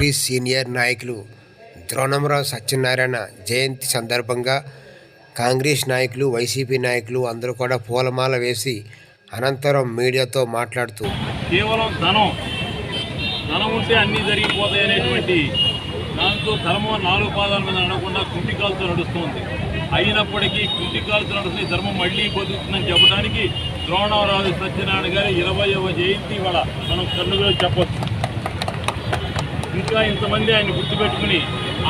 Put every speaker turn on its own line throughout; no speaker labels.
Congress senior నాయకులు ద్రోణంరావు సత్యనారాయణ జయంతి సందర్భంగా కాంగ్రెస్ నాయకులు వైసీపీ నాయకులు అందరూ కూడా పూలమాల వేసి అనంతరం మీడియాతో మాట్లాడుతూ
కేవలం ధనం ధనం ఉంటే అన్నీ జరిగిపోతాయి అనేటువంటి దాంతో ధర్మం నాలుగు పాదాల మీద నడకుండా కుంటికాలతో నడుస్తుంది. అయినప్పటికీ కుంటికాలతో నడుస్తుంది ధర్మం మళ్ళీ బతుకుతుందని చెప్పడానికి ద్రోణరాజు సత్యనారాయణ గారి ఇరవైవ జయంతి ఇవాళ మనం కన్నుగా చెప్పొచ్చు. ఇంకా ఇంతమంది ఆయన గుర్తుపెట్టుకుని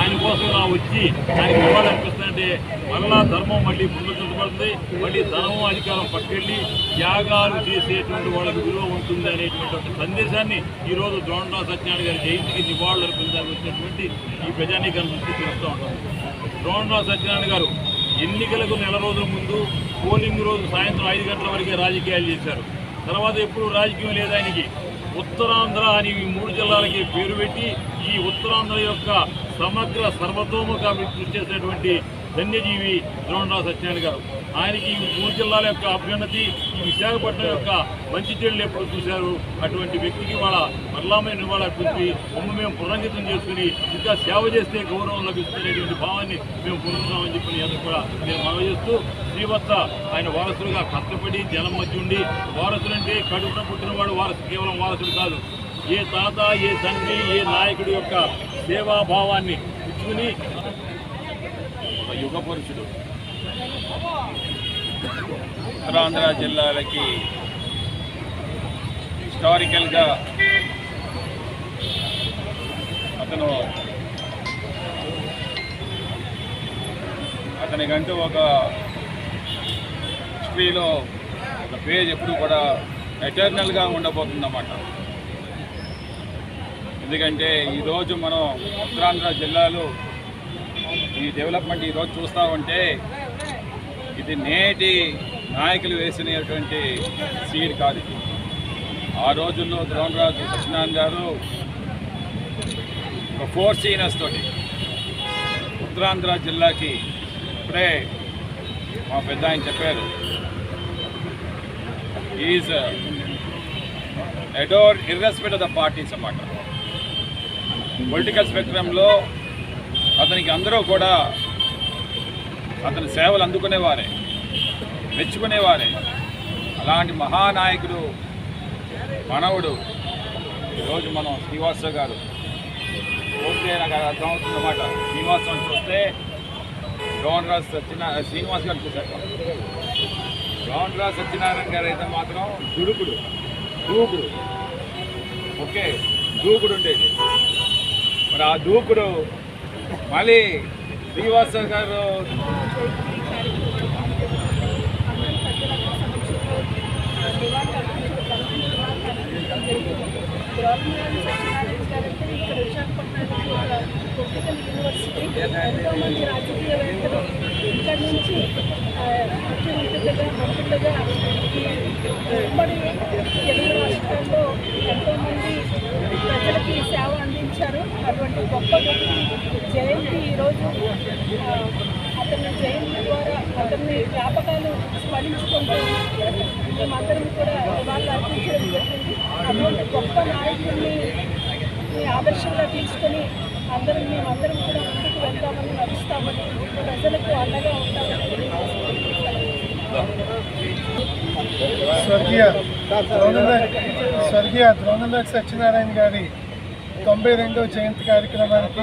ఆయన కోసం ఇలా వచ్చి ఆయన ఇవ్వాలనిపిస్తుందంటే మళ్ళా ధర్మం మళ్ళీ పునరుద్ధరించబడుతుంది మళ్ళీ ధర్మం అధికారం పట్టుకెళ్ళి త్యాగాలు చేసేటువంటి వాళ్ళకి విలువ ఉంటుంది అనేటువంటి సందేశాన్ని ఈరోజు ద్రోణరావు సత్యనారాయణ గారి జయంతికి నివాళులు అర్పించడానికి వచ్చినటువంటి ఈ ప్రజానీకరణ నుంచి తెలుస్తూ ఉంటాం. ద్రోణరావు సత్యనారాయణ గారు ఎన్నికలకు నెల రోజుల ముందు పోలింగ్ రోజు సాయంత్రం ఐదు గంటల వరకే రాజకీయాలు చేశారు. తర్వాత ఎప్పుడు రాజకీయం లేదు ఆయనకి. ఉత్తరాంధ్ర అని ఈ మూడు జిల్లాలకి పేరు పెట్టి ఈ ఉత్తరాంధ్ర యొక్క సమగ్ర సర్వతోముఖ అభివృద్ధి కృషి చేసినటువంటి ధన్యజీవి ద్రోణరావు సత్యనారాయణ గారు. ఆయనకి ఈ మూడు జిల్లాల యొక్క అభ్యున్నతి ఈ విశాఖపట్నం యొక్క మంచి చెడులు ఎప్పుడు చూశారు. అటువంటి వ్యక్తికి వాళ్ళ మరలామైన నివాళ అర్పించి మమ్మ మేము పునరంకితం చేసుకుని ఇంకా సేవ చేస్తే గౌరవం లభిస్తున్నటువంటి భావాన్ని మేము పొందుతున్నామని చెప్పి నేను కూడా నేను మనవి చేస్తూ శ్రీవత్స ఆయన వారసులుగా కష్టపడి జనం మధ్య ఉండి వారసులంటే కడుపున పుట్టినవాడు వారసు కేవలం వారసుడు కాదు. ఏ తాత ఏ తండ్రి ఏ నాయకుడి యొక్క సేవాభావాన్ని ఇచ్చుకుని ఒక యుగ పురుషుడు
ఉత్తరాంధ్ర జిల్లాలకి హిస్టారికల్గా అతను అతనికంటూ ఒక హిస్టరీలో ఒక పేజ్ ఎప్పుడు కూడా ఎటర్నల్గా ఉండబోతుందన్నమాట. ఎందుకంటే ఈరోజు మనం ఉత్తరాంధ్ర జిల్లాలో ఈ డెవలప్మెంట్ ఈరోజు చూస్తూ ఉంటే ఇది నేటి నాయకులు వేసినటువంటి సీడ్ కాదు ఆ రోజుల్లో ద్రోణరాజు సత్యనారాయణ గారు ఒక ఫోర్ సీనర్స్ తోటి ఉత్తరాంధ్ర జిల్లాకి ఇప్పుడే మా పెద్ద ఆయన చెప్పారు. Is adore irrespective of the parties అన్నమాట. పొలిటికల్ స్పెక్ట్రంలో అతనికి అందరూ కూడా అతని సేవలు అందుకునేవారే మెచ్చుకునేవారే. అలాంటి మహానాయకుడు మనవుడు ఈరోజు మనం శ్రీవాసరావు గారు. ఓకే నాకు అర్థమవుతుంది అన్నమాట. శ్రీనివాసరావు చూస్తే గవర్నరాజ్ సత్యనారాయణ శ్రీనివాస్ గారు చూశాక గవర్నరాజ్ సత్యనారాయణ గారు అయితే మాత్రం దుడుకుడు దూకుడు. ఓకే దూకుడు ఉండేది. మరి ఆ దూకుడు మళ్ళీ శ్రీవాస గారు.
ఇక్కడ నుంచి ముఖ్యమంత్రులుగా మంత్రులుగా ఉమ్మడి తెలుగు రాష్ట్రాల్లో ఎంతోమంది ప్రజలకి సేవ అందించారు. అటువంటి గొప్ప వ్యక్తి జయ ఈరోజు ఆ, అతని జయంతి ద్వారా అతన్ని జ్ఞాపకాలు స్మరించుకుంటూ మేమందరం కూడా వాళ్ళు అర్పించడం జరిగింది అటువంటి గొప్ప నాయకుడిని మీ ఆదర్శంగా తీసుకొని అందరం మేమందరం కూడా ముందుకు వెళ్తామని నడుస్తామని ప్రజలకు అండగా ఉంటామని
స్వర్గీయ స్వర్గీయ ద్రోణంరాజ్ సత్యనారాయణ గారి తొంభై రెండవ జయంతి కార్యక్రమానికి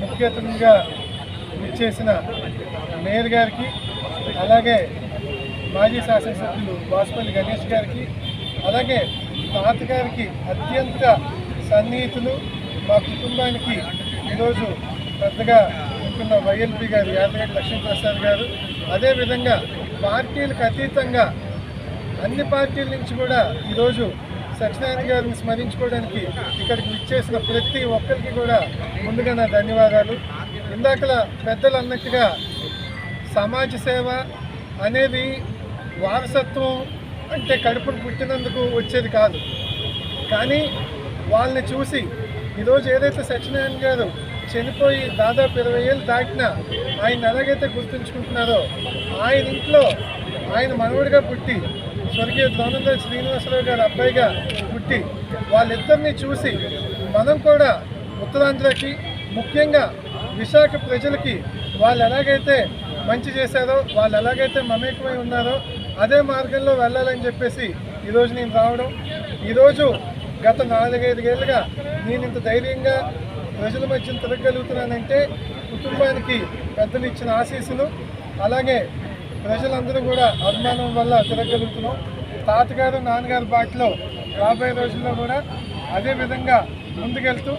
ముఖ్య అతిథిగా ఇచ్చేసిన మేయర్ గారికి అలాగే మాజీ శాసనసభ్యులు వాసుపల్లి గణేష్ గారికి అలాగే తాతగారికి అత్యంత సన్నిహితులు మా కుటుంబానికి ఈరోజు పెద్దగా ఉంటున్న వైఎల్పీ గారు యాదగిరి లక్ష్మీప్రసాద్ గారు. అదేవిధంగా పార్టీలకు అతీతంగా అన్ని పార్టీల నుంచి కూడా ఈరోజు సత్యనారాయణ గారిని స్మరించుకోవడానికి ఇక్కడికి విచ్చేసిన ప్రతి ఒక్కరికి కూడా ముందుగా నా ధన్యవాదాలు. ఇందాకలా పెద్దలు అన్నట్టుగా సమాజ సేవ అనేది వారసత్వం అంటే కడుపును పుట్టినందుకు వచ్చేది కాదు. కానీ వాళ్ళని చూసి ఈరోజు ఏదైతే సత్యనారాయణ గారు చనిపోయి దాదాపు ఇరవై ఏళ్ళు దాటినా ఆయన ఎలాగైతే గుర్తుంచుకుంటున్నారో ఆయన ఇంట్లో ఆయన మనవుడిగా పుట్టి స్వర్గీయ ద్రోణంరాజు శ్రీనివాసరావు గారు అబ్బాయిగా పుట్టి వాళ్ళిద్దరిని చూసి మనం కూడా ఉత్తరాంధ్రకి ముఖ్యంగా విశాఖ ప్రజలకి వాళ్ళు ఎలాగైతే మంచి చేశారో వాళ్ళు ఎలాగైతే మమేకమై ఉన్నారో అదే మార్గంలో వెళ్ళాలని చెప్పేసి ఈరోజు నేను రావడం. ఈరోజు గత నాలుగైదుగేళ్ళుగా నేను ఇంత ధైర్యంగా ప్రజల మధ్య తిరగలుగుతున్నానంటే కుటుంబానికి పెద్దలు ఇచ్చిన ఆశీస్సులు అలాగే ప్రజలందరూ కూడా అభిమానం వల్ల తిరగలుగుతున్నాం తాతగారు నాన్నగారి బాటలో రాబోయే రోజుల్లో కూడా అదే విధంగా ముందుకెళ్తూ